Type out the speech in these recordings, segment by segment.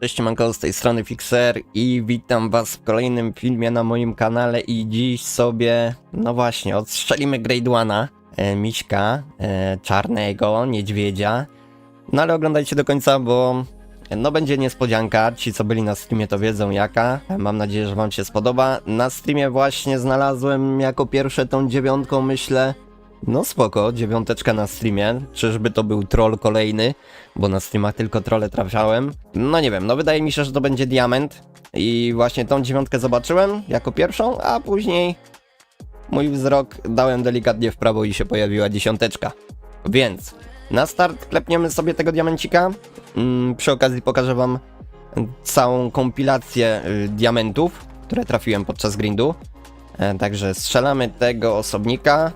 Cześć Manko, z tej strony Fixer i witam was w kolejnym filmie na moim kanale i dziś sobie, no właśnie, odstrzelimy Grade 1, e, Miśka, e, Czarnego, Niedźwiedzia. No ale oglądajcie do końca, bo no będzie niespodzianka, ci co byli na streamie to wiedzą jaka. Mam nadzieję, że wam się spodoba. Na streamie właśnie znalazłem jako pierwsze tą dziewiątką, myślę, no spoko, dziewiąteczka na streamie. Czyżby to był troll kolejny? Bo na streamach tylko trolle trafiałem. No nie wiem, no wydaje mi się, że to będzie diament. I właśnie tą dziewiątkę zobaczyłem jako pierwszą, a później mój wzrok dałem delikatnie w prawo i się pojawiła dziesiąteczka. Więc na start klepniemy sobie tego diamencika. Mm, przy okazji pokażę wam całą kompilację y, diamentów, które trafiłem podczas grindu. E, także strzelamy tego osobnika.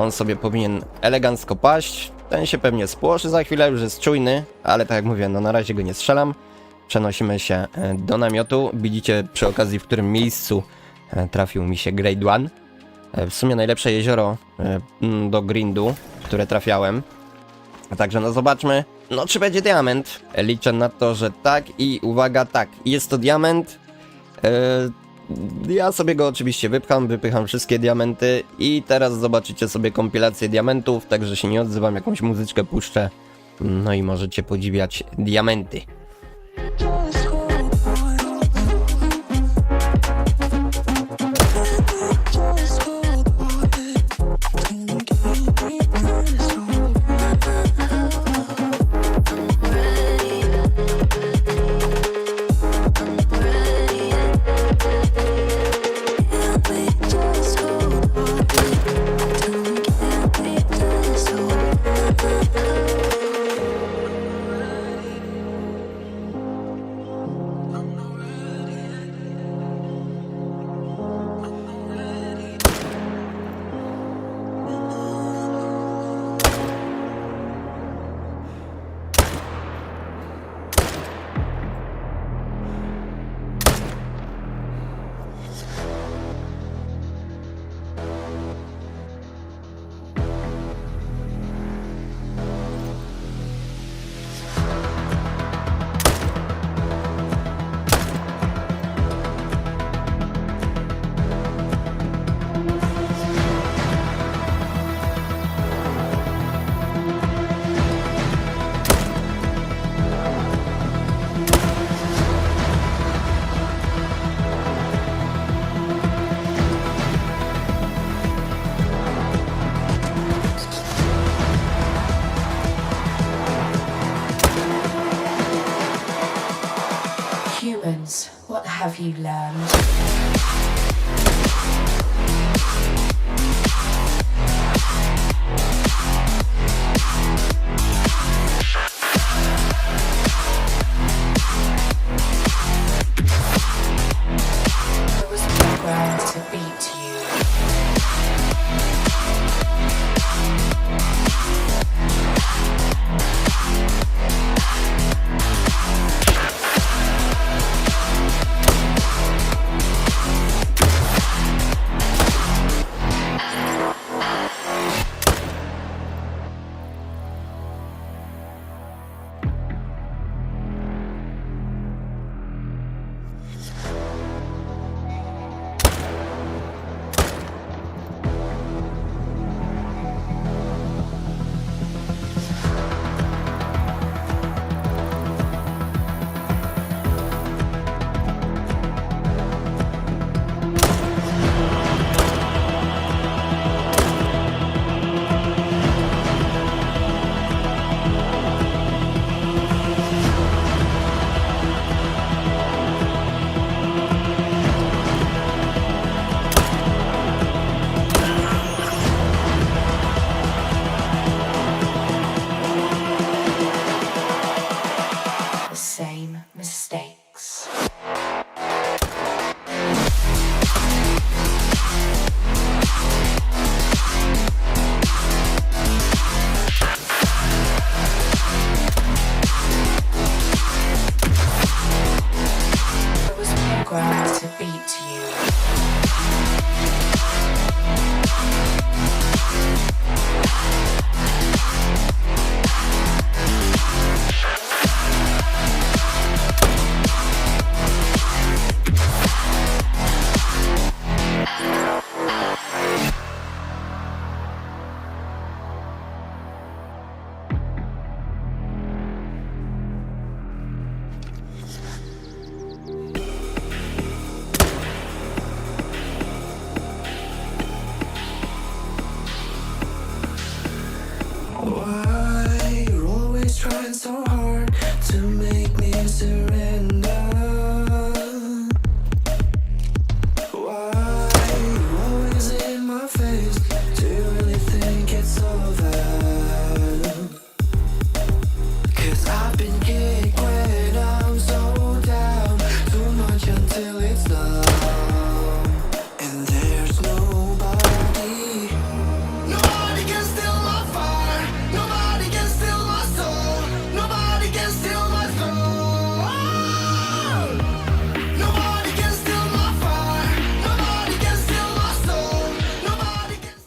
On sobie powinien elegancko paść. Ten się pewnie spłoszy za chwilę, już jest czujny, ale tak jak mówię, no na razie go nie strzelam. Przenosimy się e, do namiotu. Widzicie przy okazji, w którym miejscu e, trafił mi się Grade 1. E, W sumie najlepsze jezioro do grindu, które trafiałem. Także no zobaczmy, no czy będzie diament. Liczę na to, że tak i uwaga, tak, jest to diament. Ja sobie go oczywiście wypcham, wypycham wszystkie diamenty i teraz zobaczycie sobie kompilację diamentów, także się nie odzywam, jakąś muzyczkę puszczę. No i możecie podziwiać diamenty. Humans, what have you learned?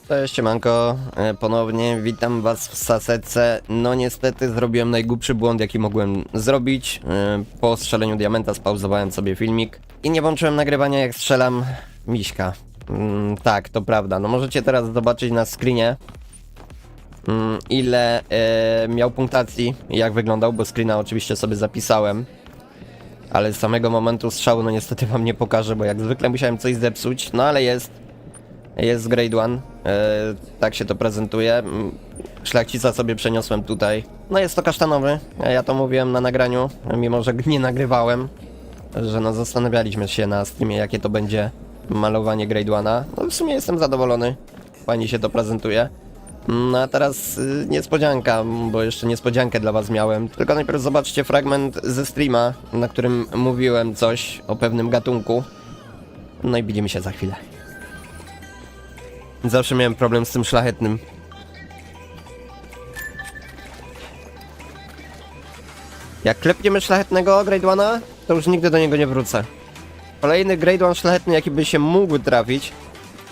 Cześć, manko. Ponownie witam was w Sasece. No niestety zrobiłem najgłupszy błąd, jaki mogłem zrobić. E, Po strzeleniu diamenta spauzowałem sobie filmik i nie włączyłem nagrywania jak strzelam miśka. Mm, tak, to prawda. No możecie teraz zobaczyć na screenie mm, ile e, miał punktacji i jak wyglądał, bo screena oczywiście sobie zapisałem. Ale z samego momentu strzału no niestety wam nie pokażę, bo jak zwykle musiałem coś zepsuć, no ale jest. Jest grade 1, e, tak się to prezentuje. Szlachcica sobie przeniosłem tutaj. No jest to kasztanowy, e, ja to mówiłem na nagraniu, mimo że nie nagrywałem, że no zastanawialiśmy się na streamie jakie to będzie malowanie grade 1. No w sumie jestem zadowolony, fajnie się to prezentuje. No a teraz y, niespodzianka, bo jeszcze niespodziankę dla was miałem. Tylko najpierw zobaczcie fragment ze streama, na którym mówiłem coś o pewnym gatunku. No i widzimy się za chwilę. Zawsze miałem problem z tym szlachetnym. Jak klepniemy szlachetnego Grade 1, to już nigdy do niego nie wrócę. Kolejny Grade 1 szlachetny, jaki by się mógł trafić,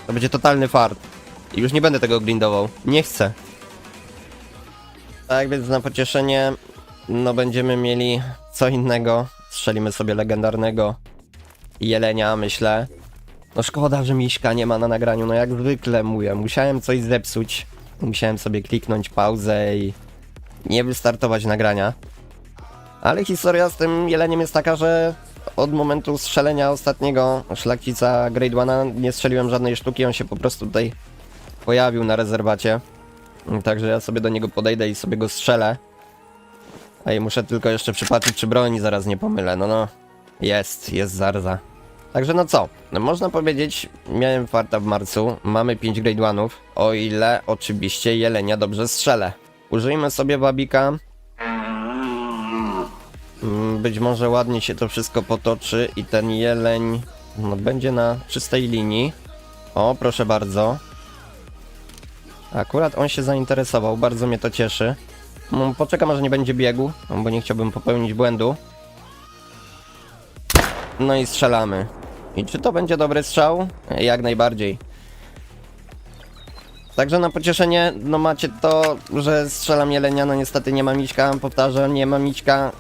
to będzie totalny fart. I już nie będę tego grindował. Nie chcę. Tak więc na pocieszenie, no będziemy mieli co innego. Strzelimy sobie legendarnego jelenia, myślę. No szkoda, że Miśka nie ma na nagraniu, no jak zwykle mówię, musiałem coś zepsuć. Musiałem sobie kliknąć pauzę i nie wystartować nagrania. Ale historia z tym jeleniem jest taka, że od momentu strzelenia ostatniego szlachcica Grade 1 nie strzeliłem żadnej sztuki, on się po prostu tutaj pojawił na rezerwacie. Także ja sobie do niego podejdę i sobie go strzelę. A i muszę tylko jeszcze przypatrzeć, czy broni zaraz nie pomylę. No no, jest, jest Zarza. Także no co, no można powiedzieć, miałem farta w marcu, mamy 5 grade 1 o ile oczywiście jelenia dobrze strzelę. Użyjmy sobie wabika. Mm, Być może ładnie się to wszystko potoczy i ten jeleń no, będzie na czystej linii. O, proszę bardzo. Akurat on się zainteresował, bardzo mnie to cieszy. Mm, Poczekam, aż nie będzie biegu, bo nie chciałbym popełnić błędu. No i strzelamy. I czy to będzie dobry strzał? Jak najbardziej. Także na pocieszenie, no macie to, że strzelam jelenia, no niestety nie ma mićka, powtarzam, nie ma mićka.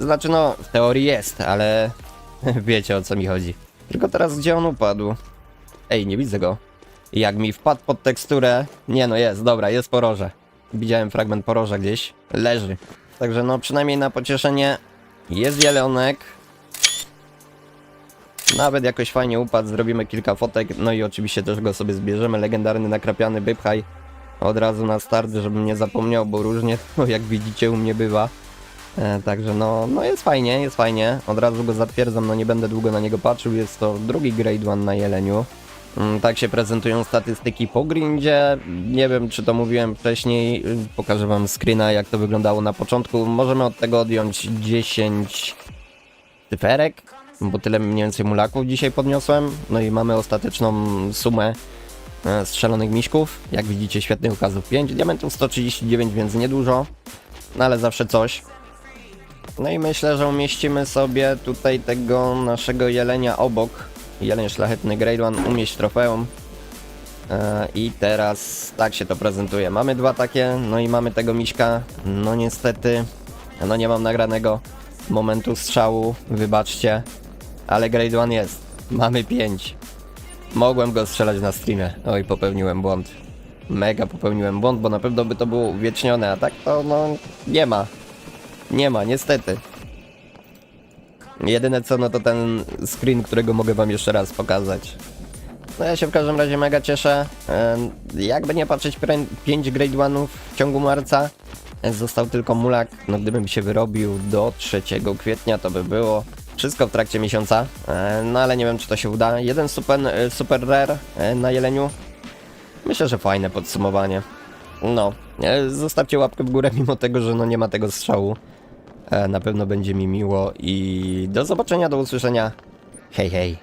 Znaczy no, w teorii jest, ale wiecie o co mi chodzi. Tylko teraz gdzie on upadł? Ej, nie widzę go. Jak mi wpadł pod teksturę... Nie no, jest, dobra, jest poroże. Widziałem fragment poroża gdzieś. Leży. Także no, przynajmniej na pocieszenie jest jelonek. Nawet jakoś fajnie upadł, zrobimy kilka fotek, no i oczywiście też go sobie zbierzemy. Legendarny nakrapiany Bypchaj. Od razu na start, żebym nie zapomniał, bo różnie, no jak widzicie, u mnie bywa. E, także no, no jest fajnie, jest fajnie. Od razu go zatwierdzam, no nie będę długo na niego patrzył. Jest to drugi grade one na jeleniu. Mm, Tak się prezentują statystyki po grindzie. Nie wiem, czy to mówiłem wcześniej. Pokażę wam screena, jak to wyglądało na początku. Możemy od tego odjąć 10 cyferek, bo tyle mniej więcej mulaków dzisiaj podniosłem. No i mamy ostateczną sumę e, strzelonych miśków. Jak widzicie, świetnych ukazów 5. Diamentów 139, więc niedużo, no ale zawsze coś. No i myślę, że umieścimy sobie tutaj tego naszego jelenia obok. Jeleń szlachetny Grade One, umieść trofeum. E, I teraz tak się to prezentuje. Mamy dwa takie, no i mamy tego miśka. No niestety, no nie mam nagranego momentu strzału, wybaczcie. Ale Grade One jest. Mamy pięć. Mogłem go strzelać na streamie. Oj, popełniłem błąd. Mega popełniłem błąd, bo na pewno by to było uwiecznione, a tak to no nie ma. Nie ma, niestety. Jedyne co, no to ten screen, którego mogę wam jeszcze raz pokazać. No ja się w każdym razie mega cieszę. Jakby nie patrzeć, 5 grade 1 w ciągu marca. Został tylko mulak. No gdybym się wyrobił do 3 kwietnia, to by było wszystko w trakcie miesiąca. E, No ale nie wiem, czy to się uda. Jeden super, e, super rare e, na jeleniu. Myślę, że fajne podsumowanie. No, zostawcie łapkę w górę, mimo tego, że no nie ma tego strzału. Na pewno będzie mi miło i do zobaczenia, do usłyszenia. Hej, hej.